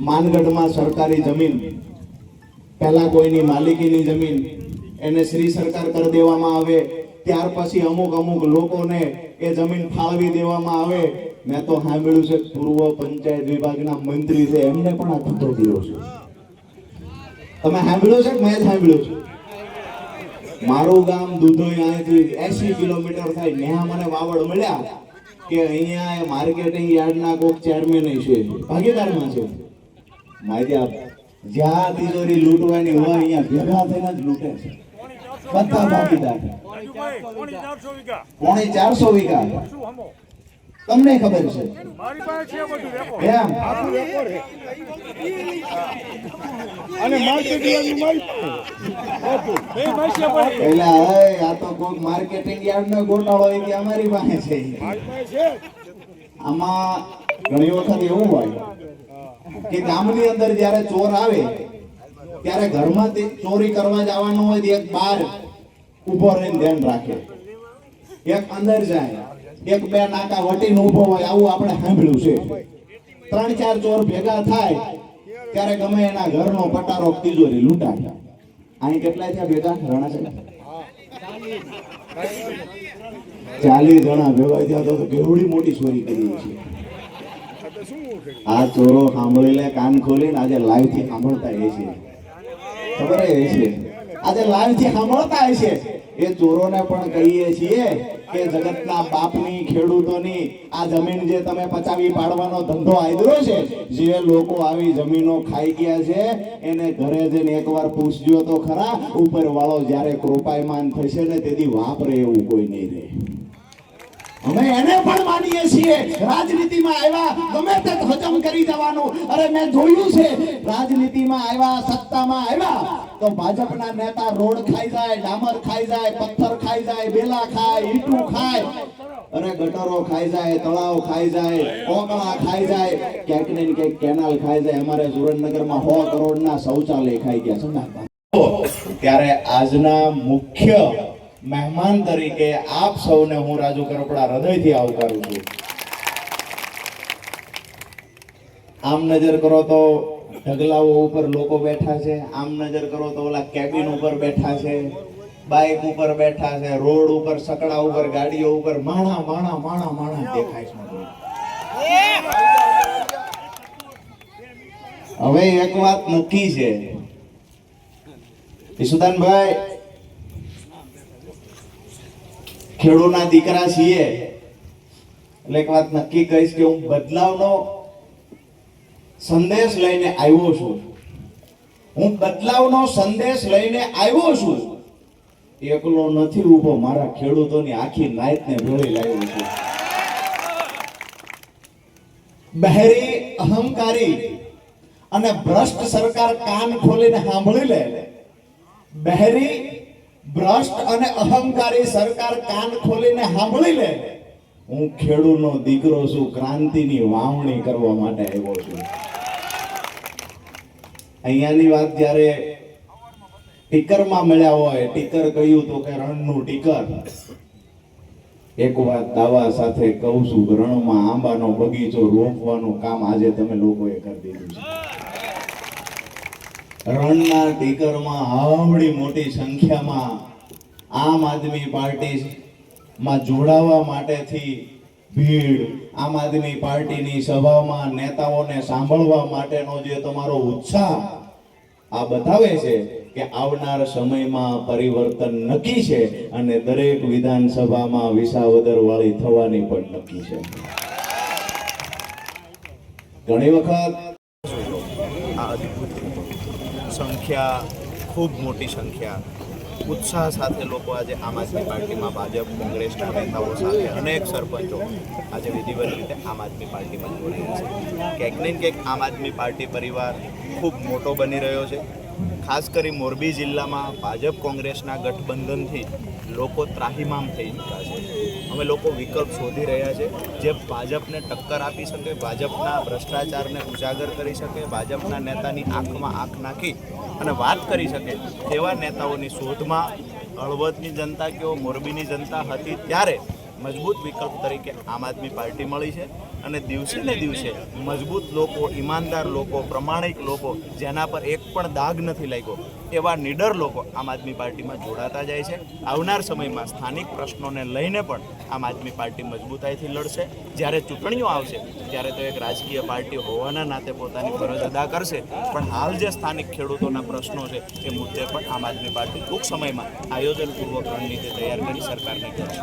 માનગઢમાં સરકારી જમીન, પહેલા કોઈની માલિકીની જમીન એને શ્રી સરકાર કરી દેવામાં આવે, ત્યાર પછી અમુક અમુક લોકોને એ જમીન ફાળવી દેવામાં આવે. મેં તો સાંભળ્યું છે, પૂર્વ પંચાયત વિભાગના મંત્રી છે, એમને પણ આ ધંધો કર્યો છે. તમે સાંભળ્યું છે મેં સાંભળ્યું છે? મારું ગામ દુધોઈ અહીંથી એસી કિલોમીટર થાય. ત્યાં મને વાવડ મળ્યા કે અહીંયા માર્કેટિંગ યાર્ડના કોક ચેરમેન છે. ભાગીદારમાં છે. જ્યાં તિજોરી લૂંટવાની હોય અહીંયા ભેગા થઈને જ લૂંટે છે બધા ભાગીદાર પોણી ચારસો વીઘા. તમને ખબર છે. એમ અને યાર્ડનું. એટલે હવે આ તો કોઈક માર્કેટિંગ યાર્ડ નો ગોટાળો હોય કે અમારી પાસે છે મારી પાસે છે. આમાં ઘણી વખત એવું હોય કે ગામની અંદર જ્યારે ચોર આવે, ત્યારે ઘરમાં ચોરી કરવા જવાનું હોય એક બાર ઊભો રહીને ધ્યાન રાખે. એક અંદર જાય, એક બે નાકા વટીને ઊભો હોય, આવું આપણે સાંભળ્યું છે. ત્રણ ચાર ચોર ભેગા થાય, ત્યારે ગમે એના ઘરનો પટારો તિજોરી લૂંટાય. અહીં કેટલા થયા ભેગા? રણા છે? ચાલીસ જણા ભેગા થયા તો કેવડી મોટી ચોરી કરી છે આ ચોરો સાંભળીને કાન ખોલીને આજે લાઈવથી સાંભળતા એ છે ખબર એ છે? આજે લાઈવથી સાંભળતા એ છે એ ચોરોને પણ કહીએ છીએ કે જગતના બાપની ખેડૂતોની આ જમીન જે તમે પચાવી પાડવાનો ધંધો આદર્યો છે, જે લોકો આવી જમીનો ખાઈ ગયા છે, એને ઘરે જઈને એકવાર પૂછજો તો ખરા ઉપર વાળો જ્યારે કૃપાયમાન થશે ને તેથી વાપરે એવું કોઈ નહીં રહે. અમે એને પણ માનીએ છીએ. રાજનીતિમાં આવ્યા, ગમે તે હજમ કરી જવાનું અરે, મેં જોયું છે, રાજનીતિમાં આવ્યા, સત્તામાં આવ્યા, તો ભાજપના નેતા રોડ ખાઈ જાય, ડામર ખાઈ જાય, પથ્થર ખાઈ જાય, બેલા ખાય, ઈટું ખાય. અરે, ગટરો ખાઈ જાય, તળાવ ખાઈ જાય ઓકળા ખાઈ જાય, ક્યાંક ને ક્યાંક કેનાલ ખાઈ જાય. અમારે સુરેન્દ્રનગરમાં સો કરોડના શૌચાલય ખાઈ ગયા છે. ત્યારે આજના મુખ્ય મહેમાન તરીકે આપ સૌને હું રાજુ કરપડા હૃદયથી આવકારું છું. આમ નજર કરો તો ઢગલાઓ ઉપર લોકો બેઠા છે, આમ નજર કરો તો ઓલા કેબિન ઉપર બેઠા છે બાઇક ઉપર બેઠા છે, રોડ ઉપર, સકડા ઉપર, ગાડીઓ ઉપર, માણા માણા માણા માણા દેખાય છે હવે એક વાત નક્કી છે. ઈસુદાનભાઈ ખેડૂના દીકરા છીએ. એટલે એક વાત નક્કી કહીશ કે હું બદલાવનો સંદેશ લઈને આવ્યો છું. હું બદલાવનો સંદેશ લઈને આવ્યો છું. એકલો નથી ઊભો, મારા ખેડૂતોની આખી નાયતને ભેળી લાવ્યો છું. બહેરી, અહંકારી અને ભ્રષ્ટ સરકાર કાન ખોલીને સાંભળી લે. બહેરી ભ્રષ્ટ અને અહંકારી સરકાર કાન ખોલીને સાંભળી લે. હું ખેડૂતનો દીકરો છું, ક્રાંતિની વાવણી કરવા માટે આવ્યો છું. અહીંયાની વાત જ્યારે ટીકરમાં મળ્યા હોય, ટીકર કહ્યું તો કે રણનું ટીકર. એક વાત દાવા સાથે કહું છું રણમાં આંબાનો બગીચો રોપવાનું કામ આજે તમે લોકોએ કરી દીધું છે. રણના ટીકરમાં આવડી મોટી સંખ્યામાં આમ આદમી પાર્ટી માં જોડાવા માટેથી ભીડ આમ આદમી પાર્ટીની સભામાં નેતાઓને સાંભળવા માટેનો જે તમારો ઉત્સાહ આ બતાવે છે કે આવનાર સમયમાં પરિવર્તન નક્કી છે અને દરેક વિધાનસભામાં વિસાવદર વાળી થવાની પણ નક્કી છે. ઘણી વખત સંખ્યા, ખૂબ મોટી સંખ્યા. ઉત્સાહ સાથે લોકો આજે આમ આદમી પાર્ટીમાં ભાજપ કોંગ્રેસના નેતાઓ સાથે અનેક સરપંચો આજે વિધિવત રીતે આમ આદમી પાર્ટીમાં જોડાયા છે. ક્યાંક ને ક્યાંક આમ આદમી પાર્ટી પરિવાર ખૂબ મોટો બની રહ્યો છે. ખાસ કરી મોરબી જિલ્લામાં ભાજપ કોંગ્રેસના ગઠબંધનથી લોકો ત્રાહિમામ થઈ ચૂક્યા છે. અમે લોકો વિકલ્પ શોધી રહ્યા છે જે ભાજપને ટક્કર આપી શકે, ભાજપના ભ્રષ્ટાચારને ઉજાગર કરી શકે, ભાજપના નેતાની આંખમાં આંખ નાખી અને વાત કરી શકે તેવા નેતાઓની શોધમાં હળવદની જનતા કેવો મોરબીની જનતા હતી ત્યારે મજબૂત વિકલ્પ તરીકે આમ આદમી પાર્ટી મળી છે. અને દિવસે ને દિવસે મજબૂત લોકો, ઈમાનદાર લોકો, પ્રમાણિક લોકો જેના પર એક પણ દાગ નથી લાગ્યો, એવા નીડર લોકો આમ આદમી પાર્ટીમાં જોડાતા જાય છે. આવનાર સમયમાં સ્થાનિક પ્રશ્નોને લઈને પણ આમ આદમી પાર્ટી મજબૂતાઈથી લડશે. જ્યારે ચૂંટણીઓ આવશે, ત્યારે તો એક રાજકીય પાર્ટી હોવાના નાતે પોતાની ફરજ અદા કરશે. પણ હાલ જે સ્થાનિક ખેડૂતોના પ્રશ્નો છે, એ મુદ્દે પણ આમ આદમી પાર્ટી ટૂંક સમયમાં આયોજનપૂર્વક રણનીતિ તૈયાર કરી સરકારને કરશે